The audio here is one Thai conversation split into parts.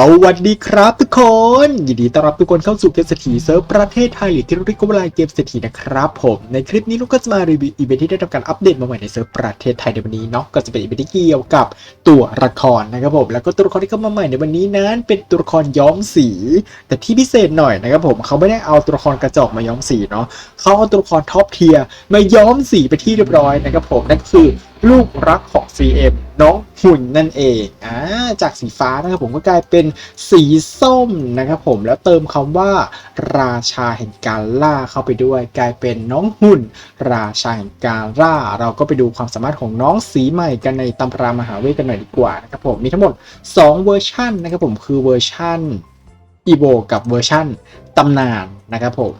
สวัสดีครับทุกคน ยินดีต้อนรับทุกคนเข้าสู่เกมเศรษฐีเซิร์ฟประเทศไทยหรือที่เรียกว่าเกมเศรษฐีนะครับผมในคลิปนี้ลูกก็จะมารีวิวอีเวนท์ที่ได้ทำการอัปเดตมาใหม่ในเซิร์ฟประเทศไทยในวันนี้เนาะก็จะเป็นอีเวนท์ที่เกี่ยวกับตัวละครนะครับผมแล้วก็ตัวละครที่เข้ามาใหม่ในวันนี้นั้น เป็นตัวละครย้อมสี แต่ที่พิเศษหน่อยนะครับผมเขาไม่ได้เอาตัวละครกระจอกมาย้อมสีเนาะเขาเอาตัวละครท็อปเทียร์มาย้อมสีไปที่เรียบร้อยนะครับผมนั่นคือลูกรักของ CM น้องหุ่นนั่นเองอ่าจากสีฟ้านะครับผมก็กลายเป็นสีส้มนะครับผมแล้วเติมคำว่า ราชาแห่งการล่าเข้าไปด้วย กลายเป็นน้องหุ่น ราชาแห่งการล่า เราก็ไปดูความสามารถของน้องสีใหม่กันในตำรามหาเวทกันหน่อยดีกว่านะครับผมมีทั้งหมด 2 เวอร์ชันนะครับผมคือเวอร์ชันอีโบกับเวอร์ชันตำนานนะครับผม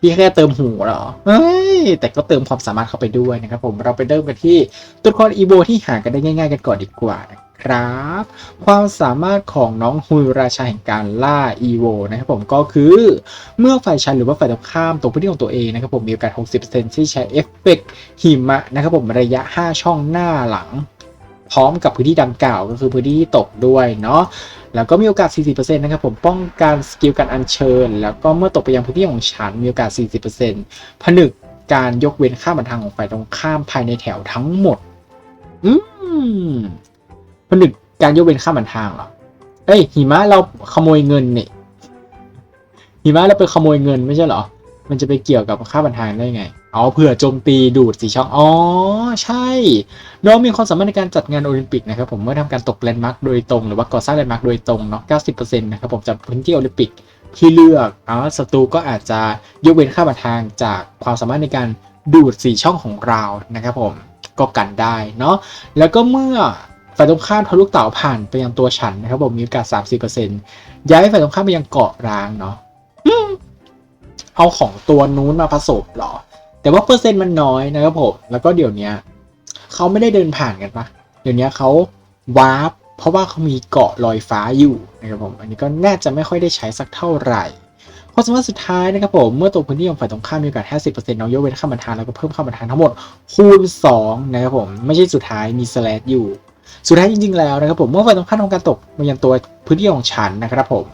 พี่แค่เติมหูหรอเฮ้ย แต่ก็เติมความสามารถเข้าไปด้วยนะครับผม เราไปเริ่มกันที่ตัวละครอีโบที่หากันได้ง่าย ๆ กันก่อนดีกว่านะครับ ความสามารถของน้องฮุยราชาแห่งการล่าอีโวนะครับผมก็คือ เมื่อฝ่ายชันหรือว่าฝ่ายตรงข้ามตรงพื้นที่ของตัวเองนะครับผมมีโอกาส 60%ที่ใช้เอฟเฟกต์หิมะนะครับผมระยะ 5 ช่องหน้าหลัง พร้อมกับพื้นที่ดังกล่าวก็คือพื้นที่ตกด้วยเนาะแล้วก็มีโอกาส 40%นะครับผมป้องกันสกิลการอัญเชิญ แล้วก็เมื่อตกไปยังพื้นที่ของฉันมีโอกาส 40%ผนึกการยกเว้นค่าบันทางของฝ่ายตรงข้ามภายในแถวทั้งหมด อืมผนึกการยกเว้นค่าบันทางเหรอ เอ้ยหิมะเราขโมยเงินเนี่ยหิมะเราไปขโมยเงินไม่ใช่เหรอ มันจะไปเกี่ยวกับค่าบันทางได้ไง อ๋อเผื่อโจมตีดูดสีช่อง อ๋อ ใช่ น้องมีความสามารถในการจัดงานโอลิมปิกนะครับผมเมื่อทำการตกแลนด์มาร์กโดยตรง หรือว่าก่อสร้างแลนด์มาร์กโดยตรงเนาะ 90%นะครับผมจากพื้นที่โอลิมปิกที่เลือกอ๋อศัตรูก็อาจจะยกเว้นค่าบันทางจากความสามารถในการดูดสีช่องของเรานะครับผมก็กันได้เนาะแล้วก็เมื่อฝ่ายตรงข้ามทะลุเต่าผ่านไปยังตัวฉันนะครับผมมีโอกาส 30%ย้ายฝ่ายตรงข้ามไปยังเกาะร้างเนาะเอาของตัวนู้นมาผสมหรอ แต่ว่าเปอร์เซ็นต์มันน้อยนะครับผม แล้วก็เดี๋ยวนี้เขาไม่ได้เดินผ่านกันปะเดี๋ยวนี้เขาวาร์ปเพราะว่าเขามีเกาะลอยฟ้าอยู่นะครับผม อันนี้ก็น่าจะไม่ค่อยได้ใช้สักเท่าไหร่ความสามารถสุดท้ายนะครับผมเมื่อตกพื้นที่ของฝ่ายตรงข้ามมีโอกาส 50%น้องยกเว้นค่าบันทานแล้วก็เพิ่มค่าบันทานทั้งหมดคูณ 2 นะครับผม ไม่ใช่สุดท้ายมีสแลดอยู่ สุดท้ายจริงๆแล้วนะครับผมเมื่อฝ่ายตรงข้ามทำการตกมายังตัวพื้นที่ของฉันนะครับผม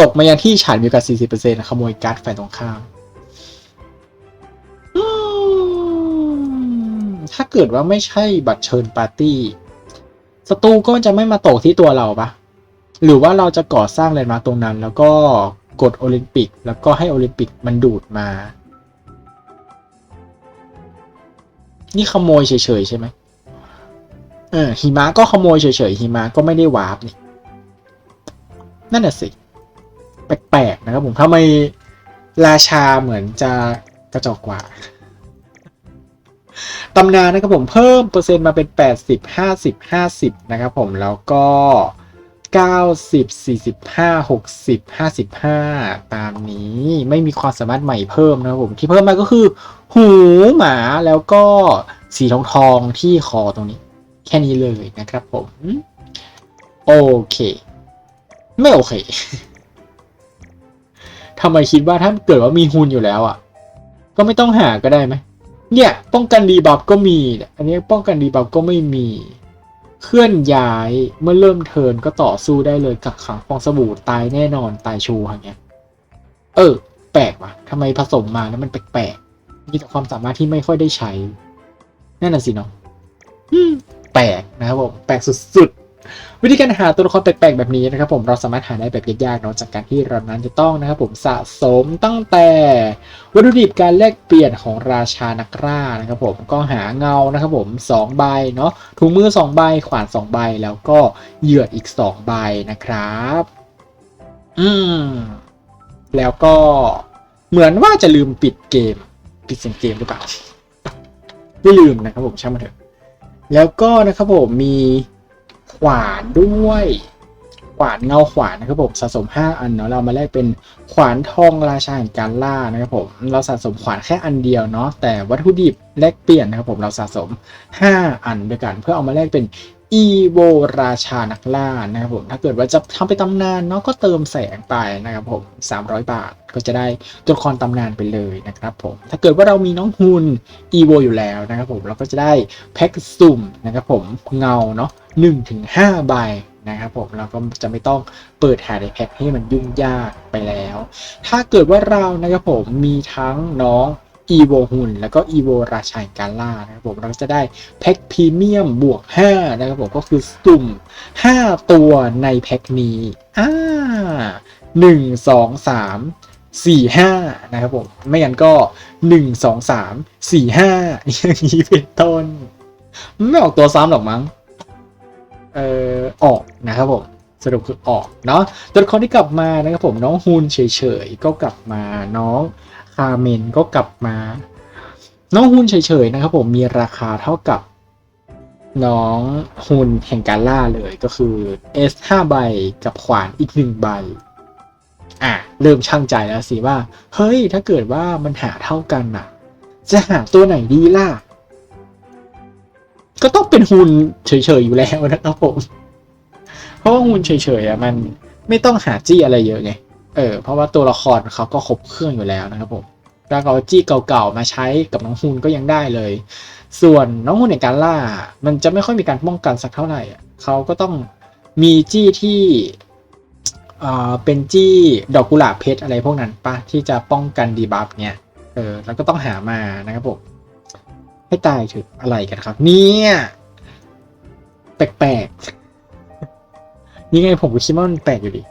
ตกมายังที่ฉันมีโอกาส 40%ขโมยการ์ดฝ่ายตรงข้าม ถ้าเกิดว่าไม่ใช่บัตรเชิญปาร์ตี้ศัตรูก็จะไม่มาตกที่ตัวเราปะหรือว่าเราจะก่อสร้างแลนด์มาร์คตรงนั้น แล้วก็กดโอลิมปิก แล้วก็ให้โอลิมปิกมันดูดมา นี่ขโมยเฉยๆใช่ไหมเออหิมะก็ขโมยเฉยๆหิมะก็ไม่ได้วาร์ปนี่นั่นน่ะสิแปลกๆนะครับผมทำไมราชาเหมือนจะกระจอกกว่า ตำนานนะครับผมเพิ่มเปอร์เซ็นต์มาเป็น 80 50 50 นะครับผมแล้วก็ 90 45 60 55 ตามนี้ไม่มีความสามารถใหม่เพิ่มนะครับผมที่เพิ่มมาก็คือ หูหมาแล้วก็สีทองทองที่คอตรงนี้ แค่นี้เลยนะครับผม โอเค ไม่โอเคทำไมคิดว่าถ้าเกิดว่ามีหุ่นอยู่แล้วอะ ก็ไม่ต้องหาก็ได้ไหม เนี่ย ป้องกันดีบัฟก็มี อันนี้ป้องกันดีบัฟก็ไม่มี เคลื่อนย้ายเมื่อเริ่มเทินก็ต่อสู้ได้เลยกักขังฟองสบู่ตายแน่นอนตายชูอย่างเงี้ย เออ แปลกว่ะทำไมผสมมาแล้วมันแปลกๆมีแต่ความสามารถที่ไม่ค่อยได้ใช้นั่นน่ะสิเนาะอืมแปลกนะครับผมแปลกสุดๆ วิธีการหาตัวละครแปลกๆแบบนี้นะครับผมเราสามารถหาได้แบบยากๆเนาะจากการที่เรานั้นจะต้องนะครับผมสะสมตั้งแต่วัตถุดิบการแลกเปลี่ยนของราชานักล่านะครับผมก็หาเงานะครับผม2ใบเนาะถุงมือ2ใบขวาน2ใบแล้วก็เหยื่ออีก2ใบนะครับ อืมแล้วก็เหมือนว่าจะลืมปิดเกม ปิดเสียงเกมหรือเปล่าไม่ลืมนะครับผมช่างมันเถอะแล้วก็นะครับผมมี วานด้วยขวานเงาขวานนะครับผมสะสม 5 อันเนาะเรามาแลกเป็นขวานทองราชาแห่งการล่านะครับผมเราสะสมขวานแค่อันเดียวเนาะแต่วัตถุดิบแลกเปลี่ยนนะครับผมเราสะสม 5 อันด้วยกัน เพื่อเอามาแลกเป็น อีโวราชานักล่านะครับผม ถ้าเกิดว่าจะทำไปตำนานเนาะก็เติมแสงไปนะครับผม 300 บาทก็จะได้ตัวละครตำนานไปเลยนะครับผม ถ้าเกิดว่าเรามีน้องฮุนอีโวอยู่แล้วนะครับผม เราก็จะได้แพ็กสุ่มนะครับผมเงาเนาะ1ถึง5ใบนะครับผมเราก็จะไม่ต้องเปิดหาในแพ็กให้มันยุ่งยากไปแล้ว ถ้าเกิดว่าเรานะครับผมมีทั้งน้อง อีโวหุ่น แล้วก็อีโวราชายการล่านะครับผมเราก็จะได้แพ็คพรีเมียมบวก 5 นะครับผมก็คือสุ่ม 5 ตัวในแพ็คนี้อ่าหนึ่งสองสามสี่ห้านะครับผม ไม่งั้นก็หนึ่งสองสามสี่ห้าอย่างนี้เป็นต้น ไม่ออกตัวซ้ำหรอกมั้ง เอ่อ ออกนะครับผมสรุปคือออกเนาะตัวละครที่กลับมานะครับผมน้องฮูนเฉยๆ ก็กลับมาน้อง คาเมนก็กลับมา น้องฮูนเฉยๆนะครับผมมีราคาเท่ากับน้องฮูนแห่งการล่าเลยก็คือ S 5 ใบกับขวานอีกหนึ่งใบ อะ เริ่มช่างใจแล้วสิว่า เฮ้ย ถ้าเกิดว่ามันหาเท่ากันน่ะ จะหาตัวไหนดีล่ะ ก็ต้องเป็นฮูนเฉยๆอยู่แล้วนะครับผม เพราะว่าฮูนเฉยๆอะมันไม่ต้องหาจี้อะไรเยอะไง เออเพราะว่าตัวละครเขาก็ครบเครื่องอยู่แล้วนะครับผมถ้าเอาจี้เก่าๆมาใช้กับน้องฮูนก็ยังได้เลย ส่วนน้องฮูนในการล่า มันจะไม่ค่อยมีการป้องกันสักเท่าไหร่เขาก็ต้องมีจี้ที่อ่าเป็นจี้ดอกกุหลาบเพชรอะไรพวกนั้นปะที่จะป้องกันดีบัฟเนี่ยเออแล้วก็ต้องหามานะครับผมให้ตายถึงอะไรกันครับ เนี่ยแปลกๆยังไงผมก็คิดว่ามันแปลกอยู่ดี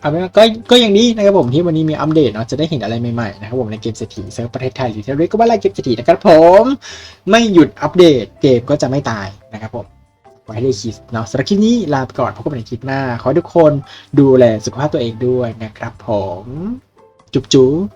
เอาเป็นว่าก็ก็อย่างนี้นะครับผมที่วันนี้มีอัปเดตเนาะจะได้เห็นอะไรใหม่ๆนะครับผมในเกมเศรษฐีเซิร์ฟประเทศไทยหรือที่เรียกว่าไลเกมเศรษฐีนะครับผมไม่หยุดอัปเดตเกมก็จะไม่ตายนะครับผมไว้ให้ได้คิดเนาะสำหรับคลิปนี้ลาไปก่อนพบกันในคลิปหน้า ขอให้ทุกคนดูแลสุขภาพตัวเองด้วยนะครับผม จุ๊บจุ๊บ